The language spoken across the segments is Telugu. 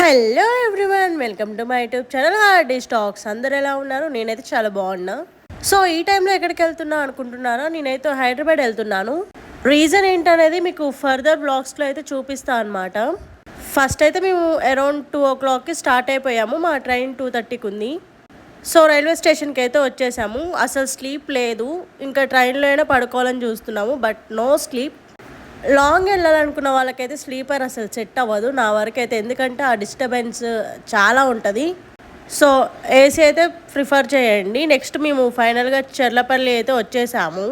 Hello everyone welcome to my YouTube channel Hardy Stacks అందరు ఎలా ఉన్నారు? నేనైతే చాలా బాగున్నా. సో ఈ టైంలో ఎక్కడికి వెళ్తున్నా అనుకుంటున్నారా? నేనైతే హైదరాబాద్ వెళ్తున్నాను. రీజన్ ఏంటనేది మీకు ఫర్దర్ బ్లాగ్స్లో అయితే చూపిస్తా అనమాట ఫస్ట్ అయితే మేము అరౌండ్ టూ ఓ క్లాక్కి స్టార్ట్ అయిపోయాము. మా ట్రైన్ టూ థర్టీకి ఉంది. సో రైల్వే స్టేషన్కి అయితే వచ్చేసాము. అసలు స్లీప్ లేదు. ఇంకా ట్రైన్లో అయినా పడుకోవాలని చూస్తున్నాము బట్ నో స్లీప్ లాంగ్ వెళ్ళాలనుకున్న వాళ్ళకైతే స్లీపర్ అసలు సెట్ అవ్వదు. నా వరకు అయితే ఎందుకంటే ఆ డిస్టర్బెన్స్ చాలా ఉంటుంది. సో ఏసీ అయితే ప్రిఫర్ చేయండి. నెక్స్ట్ మేము ఫైనల్గా చెర్లపల్లి అయితే వచ్చేసాము.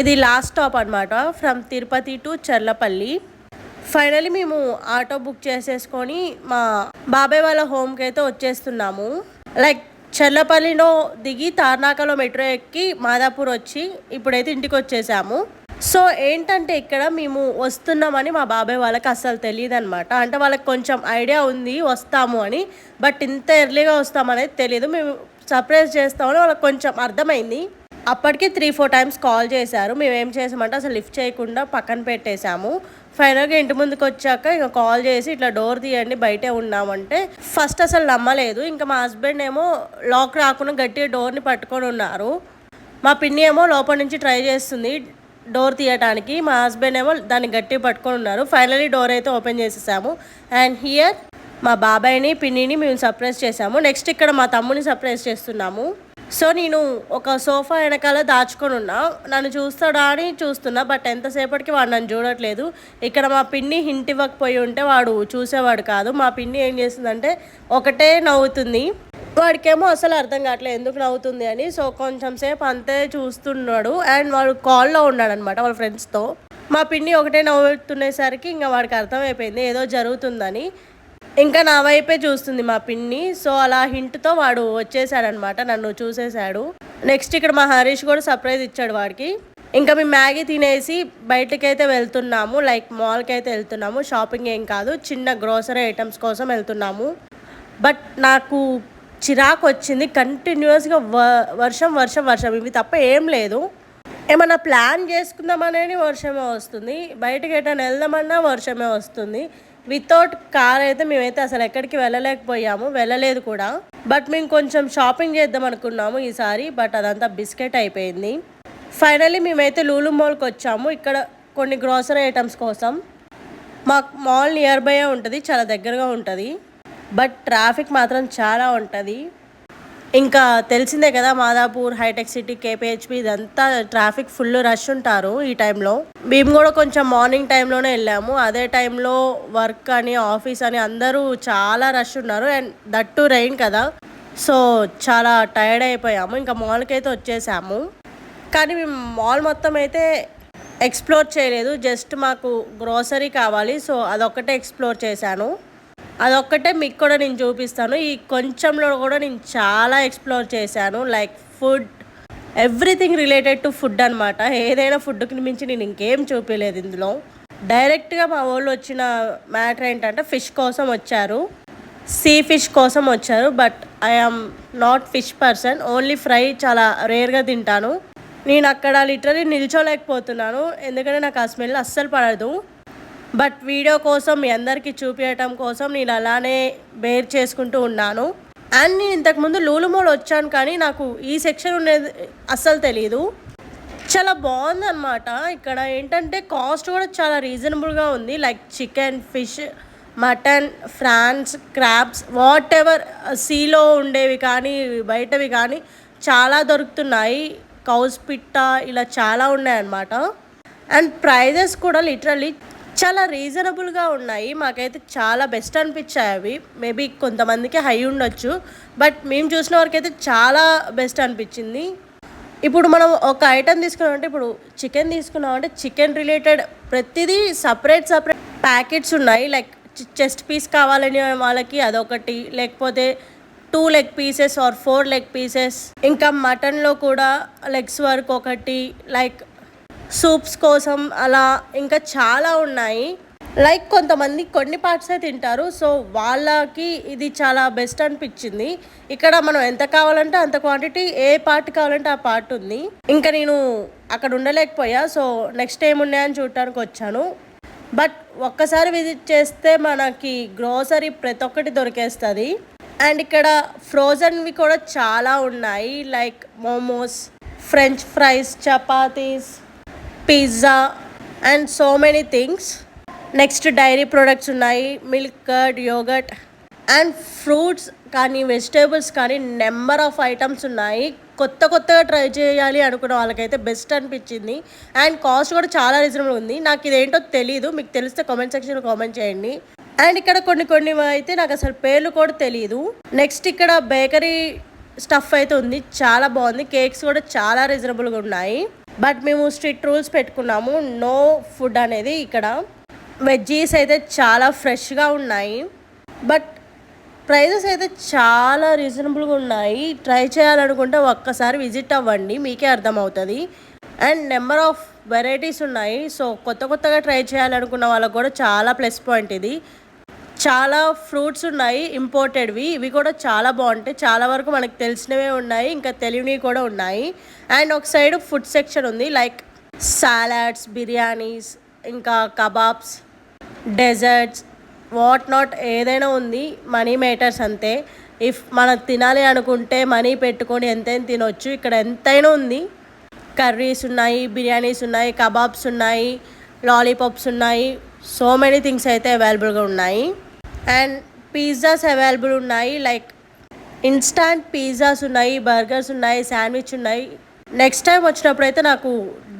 ఇది లాస్ట్ స్టాప్ అనమాట from Tirupati to Cherlapally. Finally మేము ఆటో బుక్ చేసేసుకొని మా బాబాయ్ వాళ్ళ హోమ్కి అయితే వచ్చేస్తున్నాము. లైక్ చెర్లపల్లిలో దిగి తార్నాకలో మెట్రో ఎక్కి మాదాపూర్ వచ్చి ఇప్పుడైతే ఇంటికి వచ్చేసాము. సో ఏంటంటే ఇక్కడ మేము వస్తున్నామని మా బాబాయ్ వాళ్ళకి అస్సలు తెలియదు అనమాట అంటే వాళ్ళకి కొంచెం ఐడియా ఉంది వస్తాము అని. బట్ ఇంత ఎర్లీగా వస్తామనేది తెలియదు మేము సర్ప్రైజ్ చేస్తామని వాళ్ళకి కొంచెం అర్థమైంది. అప్పటికి త్రీ ఫోర్ టైమ్స్ కాల్ చేశారు. మేము ఏం చేసామంటే అసలు లిఫ్ట్ చేయకుండా పక్కన పెట్టేశాము. ఫైనల్గా ఇంటి ముందుకు వచ్చాక ఇంకా కాల్ చేసి ఇట్లా డోర్ తీయండి బయటే ఉన్నామంటే ఫస్ట్ అసలు నమ్మలేదు. ఇంకా మా హస్బెండ్ ఏమో లాక్ రాకుండా గట్టిగా డోర్ని పట్టుకొని ఉన్నారు. మా పిన్ని ఏమో లోపల నుంచి ట్రై చేస్తుంది. డోర్ తీయడానికి మా హస్బెండ్ ఏమో దాన్ని గట్టి పట్టుకొని ఉన్నారు. ఫైనలీ డోర్ అయితే ఓపెన్ చేసేసాము. అండ్ హియర్ మా బాబాయ్ని పిన్నిని మేము సర్ప్రైజ్ చేసాము నెక్స్ట్ ఇక్కడ మా తమ్ముని సర్ప్రైజ్ చేస్తున్నాము. సో నేను ఒక సోఫా వెనకాల దాచుకొని ఉన్నా. నన్ను చూస్తాడా అని చూస్తున్నా బట్ ఎంతసేపటికి వాడు నన్ను చూడట్లేదు. ఇక్కడ మా పిన్ని హింట్ ఇవ్వకపోయి ఉంటే వాడు చూసేవాడు కాదు. మా పిన్ని ఏం చేస్తుందంటే ఒకటే నవ్వుతుంది. వాడికేమో అసలు అర్థం కావట్లేదు ఎందుకు నవ్వుతుంది అని. సో కొంచెం సేపు అంతే చూస్తున్నాడు. అండ్ వాడు కాల్లో ఉన్నాడు అనమాట వాళ్ళ ఫ్రెండ్స్తో. మా పిన్ని ఒకటే నవ్వుతునేసరికి ఇంకా వాడికి అర్థమైపోయింది ఏదో జరుగుతుందని. ఇంకా నా వైపే చూస్తుంది మా పిన్ని. సో అలా హింట్తో వాడు వచ్చేసాడనమాట నన్ను చూసేశాడు నెక్స్ట్ ఇక్కడ మా హరీష్ కూడా సర్ప్రైజ్ ఇచ్చాడు వాడికి. ఇంకా మేము మ్యాగీ తినేసి బయటకైతే అయితే వెళ్తున్నాము లైక్ మాల్కి అయితే వెళ్తున్నాము షాపింగ్ ఏం కాదు చిన్న గ్రోసరీ ఐటమ్స్ కోసం వెళ్తున్నాము. బట్ నాకు చిరాకు వచ్చింది కంటిన్యూస్గా వర్షం వర్షం వర్షం. ఇవి తప్ప ఏం లేదు. ఏమన్నా ప్లాన్ చేసుకుందామనేది వర్షమే వస్తుంది. బయటకి ఎటైనా వెళ్దామన్నా వర్షమే వస్తుంది. వితౌట్ కార్ అయితే మేమైతే అసలు ఎక్కడికి వెళ్ళలేకపోయాము. వెళ్ళలేదు కూడా. బట్ మేము కొంచెం షాపింగ్ చేద్దాం అనుకున్నాము ఈసారి. బట్ అదంతా బిస్కెట్ అయిపోయింది. ఫైనలీ మేమైతే లూలు మాల్కి వచ్చాము. ఇక్కడ కొన్ని గ్రోసరీ ఐటమ్స్ కోసం. మాకు మాల్ నియర్ బై ఉంటుంది. చాలా దగ్గరగా ఉంటుంది. బట్ ట్రాఫిక్ మాత్రం చాలా ఉంటుంది. ఇంకా తెలిసిందే కదా మాదాపూర్ హైటెక్ సిటీ కేపీహెచ్పి ఇదంతా ట్రాఫిక్ ఫుల్ రష్ ఉంటారు ఈ టైంలో. మేము కూడా కొంచెం మార్నింగ్ టైంలోనే వెళ్ళాము. అదే టైంలో వర్క్ అని ఆఫీస్ అని అందరూ చాలా రష్ ఉన్నారు. అండ్ దట్టు రైన్ కదా. సో చాలా టైర్డ్ అయిపోయాము. ఇంకా మాల్కి అయితే వచ్చేసాము. కానీ మేము మాల్ మొత్తం అయితే ఎక్స్ప్లోర్ చేయలేదు. జస్ట్ మాకు గ్రోసరీ కావాలి. సో అదొక్కటే ఎక్స్ప్లోర్ చేశాను. అదొక్కటే మీకు కూడా నేను చూపిస్తాను. ఈ కొంచెంలో కూడా నేను చాలా ఎక్స్ప్లోర్ చేశాను. Like food everything related to food అనమాట ఏదైనా ఫుడ్కి మించి నేను ఇంకేం చూపించలేదు ఇందులో. డైరెక్ట్గా మా వాళ్ళు వచ్చిన మ్యాటర్ ఏంటంటే ఫిష్ కోసం వచ్చారు. సీ ఫిష్ కోసం వచ్చారు. But I am not fish person. Only fry చాలా రేర్గా తింటాను. నేను అక్కడ లిటరలీ నిల్చోలేకపోతున్నాను. ఎందుకంటే నాకు ఆ స్మెల్ అస్సలు పడదు. బట్ వీడియో కోసం మీ అందరికీ చూపించటం కోసం నేను అలానే బేర్ చేసుకుంటూ ఉన్నాను. అండ్ నేను ఇంతకుముందు లూలుమోల్ వచ్చాను కానీ నాకు ఈ సెక్షన్ ఉండేది అస్సలు తెలియదు చాలా బాగుంది అనమాట ఇక్కడ ఏంటంటే కాస్ట్ కూడా చాలా రీజనబుల్గా ఉంది. Like chicken fish mutton prawns crabs whatever సీలో ఉండేవి కానీ బయటవి కానీ చాలా దొరుకుతున్నాయి. కౌస్ పిట్ట ఇలా చాలా ఉన్నాయన్నమాట. అండ్ ప్రైజెస్ కూడా లిటరలీ చాలా రీజనబుల్గా ఉన్నాయి. మాకైతే చాలా బెస్ట్ అనిపించాయి అవి. మేబీ కొంతమందికి హై ఉండొచ్చు. బట్ మేము చూసిన వరకైతే చాలా బెస్ట్ అనిపించింది. ఇప్పుడు మనం ఒక ఐటెం తీసుకున్నామంటే ఇప్పుడు చికెన్ తీసుకున్నామంటే చికెన్ రిలేటెడ్ ప్రతిదీ సపరేట్ సపరేట్ ప్యాకెట్స్ ఉన్నాయి. లైక్ చెస్ట్ పీస్ కావాలని వాళ్ళకి అదొకటి. లేకపోతే two leg pieces or four leg pieces ఇంకా మటన్లో కూడా లెగ్స్ వరకు ఒకటి. లైక్ సూప్స్ కోసం అలా ఇంకా చాలా ఉన్నాయి. లైక్ కొంతమంది కొన్ని పార్ట్సే తింటారు. సో వాళ్ళకి ఇది చాలా బెస్ట్ అనిపించింది. ఇక్కడ మనం ఎంత కావాలంటే అంత క్వాంటిటీ ఏ పార్ట్ కావాలంటే ఆ పార్ట్ ఉంది. ఇంకా నేను అక్కడ ఉండలేకపోయా. సో నెక్స్ట్ ఏమున్నాయని చూడటానికి వచ్చాను. బట్ ఒక్కసారి విజిట్ చేస్తే మనకి గ్రోసరీ ప్రతి ఒక్కటి దొరికేస్తుంది. అండ్ ఇక్కడ ఫ్రోజన్వి కూడా చాలా ఉన్నాయి. Like momos French fries chapatis pizza and so many things. Next dairy products ఉన్నాయి. Milk curd yoghurt and fruits కానీ వెజిటేబుల్స్ కానీ నెంబర్ ఆఫ్ ఐటమ్స్ ఉన్నాయి. కొత్త కొత్తగా ట్రై చేయాలి అనుకున్న వాళ్ళకైతే బెస్ట్ అనిపించింది. అండ్ కాస్ట్ కూడా చాలా రీజనబుల్ ఉంది. నాకు ఇదేంటో తెలీదు. మీకు తెలిస్తే కామెంట్ సెక్షన్లో కామెంట్ చేయండి. అండ్ ఇక్కడ కొన్ని కొన్ని అయితే నాకు అసలు పేర్లు కూడా తెలియదు నెక్స్ట్ ఇక్కడ బేకరీ స్టఫ్ అయితే ఉంది. చాలా బాగుంది. కేక్స్ కూడా చాలా రీజనబుల్గా ఉన్నాయి. బట్ మేము స్ట్రిక్ట్ రూల్స్ పెట్టుకున్నాము. నో ఫుడ్ అనేది ఇక్కడ. వెజ్జీస్ అయితే చాలా ఫ్రెష్గా ఉన్నాయి. బట్ ప్రైజెస్ అయితే చాలా రీజనబుల్గా ఉన్నాయి. ట్రై చేయాలనుకుంటే ఒక్కసారి విజిట్ అవ్వండి. మీకే అర్థమవుతుంది. అండ్ నెంబర్ ఆఫ్ వెరైటీస్ ఉన్నాయి. సో కొత్త కొత్తగా ట్రై చేయాలనుకున్న వాళ్ళకు కూడా చాలా ప్లస్ పాయింట్ ఇది. చాలా ఫ్రూట్స్ ఉన్నాయి ఇంపోర్టెడ్వి ఇవి కూడా చాలా బాగుంటాయి. చాలా వరకు మనకు తెలిసినవే ఉన్నాయి ఇంకా తెలియనివి కూడా ఉన్నాయి. అండ్ ఒక సైడ్ ఫుడ్ సెక్షన్ ఉంది లైక్ సాలాడ్స్ బిర్యానీస్ ఇంకా కబాబ్స్ డెజర్ట్స్ వాట్ నాట్ ఏదైనా ఉంది మనీ మేటర్స్ అంతే. ఇఫ్ మనం తినాలి అనుకుంటే మనీ పెట్టుకొని ఎంతైనా తినొచ్చు. ఇక్కడ ఎంతైనా ఉంది. కర్రీస్ ఉన్నాయి బిర్యానీస్ ఉన్నాయి కబాబ్స్ ఉన్నాయి లాలీపాప్స్ ఉన్నాయి. సో మెనీ థింగ్స్ అయితే అవైలబుల్గా ఉన్నాయి. అండ్ పిజ్జాస్ అవైలబుల్ ఉన్నాయి. లైక్ ఇన్స్టాంట్ పిజ్జాస్ ఉన్నాయి బర్గర్స్ ఉన్నాయి శాండ్విచ్ ఉన్నాయి. నెక్స్ట్ టైం వచ్చినప్పుడు అయితే నాకు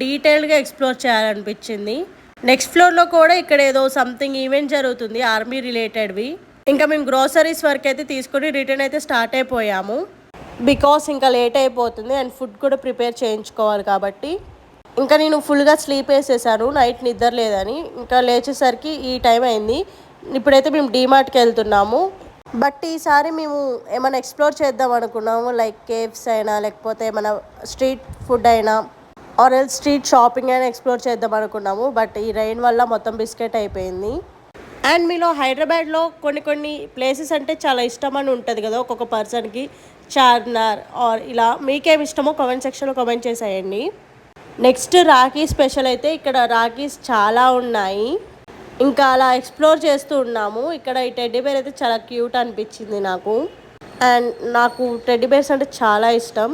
డీటెయిల్డ్గా ఎక్స్ప్లోర్ చేయాలనిపించింది. నెక్స్ట్ ఫ్లోర్లో కూడా ఇక్కడ ఏదో సంథింగ్ ఈవెంట్ జరుగుతుంది ఆర్మీ రిలేటెడ్వి. ఇంకా మేము గ్రోసరీస్ వరకు అయితే తీసుకొని రిటర్న్ అయితే స్టార్ట్ అయిపోయాము. బికాస్ ఇంకా లేట్ అయిపోతుంది అండ్ ఫుడ్ కూడా ప్రిపేర్ చేయించుకోవాలి కాబట్టి. ఇంకా నేను ఫుల్గా స్లీప్ వేసేసాను నైట్ నిద్ర లేదని. ఇంకా లేచేసరికి ఈ టైం అయింది. ఇప్పుడైతే మేము డీమార్ట్కి వెళ్తున్నాము. బట్ ఈసారి మేము ఏమైనా ఎక్స్ప్లోర్ చేద్దాం అనుకున్నాము. లైక్ కేవ్స్ అయినా లేకపోతే ఏమైనా స్ట్రీట్ ఫుడ్ అయినా ఆర్ ఎల్ స్ట్రీట్ షాపింగ్ అయినా ఎక్స్ప్లోర్ చేద్దాం అనుకున్నాము. బట్ ఈ రైన్ వల్ల మొత్తం బిస్కెట్ అయిపోయింది. అండ్ మీలో హైదరాబాద్లో కొన్ని కొన్ని ప్లేసెస్ అంటే చాలా ఇష్టం అని ఉంటుంది కదా ఒక్కొక్క పర్సన్కి చార్మినార్ ఆర్ ఇలా మీకేం ఇష్టమో కామెంట్ సెక్షన్లో కామెంట్ చేసేయండి. నెక్స్ట్ రాఖీ స్పెషల్ అయితే ఇక్కడ రాఖీస్ చాలా ఉన్నాయి. ఇంకా అలా ఎక్స్ప్లోర్ చేస్తూ ఉన్నాము. ఇక్కడ ఈ టెడ్డీ బేర్ అయితే చాలా క్యూట్ అనిపించింది నాకు. అండ్ నాకు టెడ్డీ బేర్స్ అంటే చాలా ఇష్టం.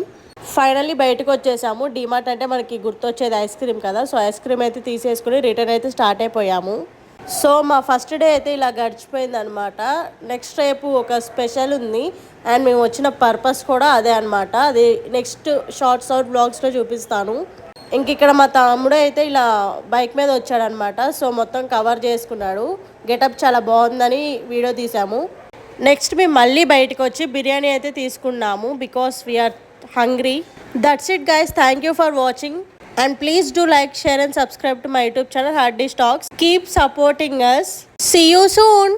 ఫైనల్లీ బయటకు వచ్చేసాము. డిమార్ట్ అంటే మనకి గుర్తొచ్చేది ఐస్ క్రీమ్ కదా. సో ఐస్ క్రీమ్ అయితే తీసేసుకుని రిటర్న్ అయితే స్టార్ట్ అయిపోయాము. సో మా ఫస్ట్ డే అయితే ఇలా గడిచిపోయింది అనమాట నెక్స్ట్ రేపు ఒక స్పెషల్ ఉంది. అండ్ మేము వచ్చిన పర్పస్ కూడా అదే అనమాట అది నెక్స్ట్ షార్ట్స్ అవుట్ బ్లాగ్స్లో చూపిస్తాను. ఇంక ఇక్కడ మా తమ్ముడు అయితే ఇలా బైక్ మీద వచ్చాడనమాట. సో మొత్తం కవర్ చేసుకున్నాడు. గెటప్ చాలా బాగుందని వీడియో తీసాము. నెక్స్ట్ మేము మళ్ళీ బయటకు వచ్చి బిర్యానీ అయితే తీసుకున్నాము because we are hungry that's it guys thank you for watching and please do like share and subscribe to my YouTube channel Hardy Stacks keep supporting us see you soon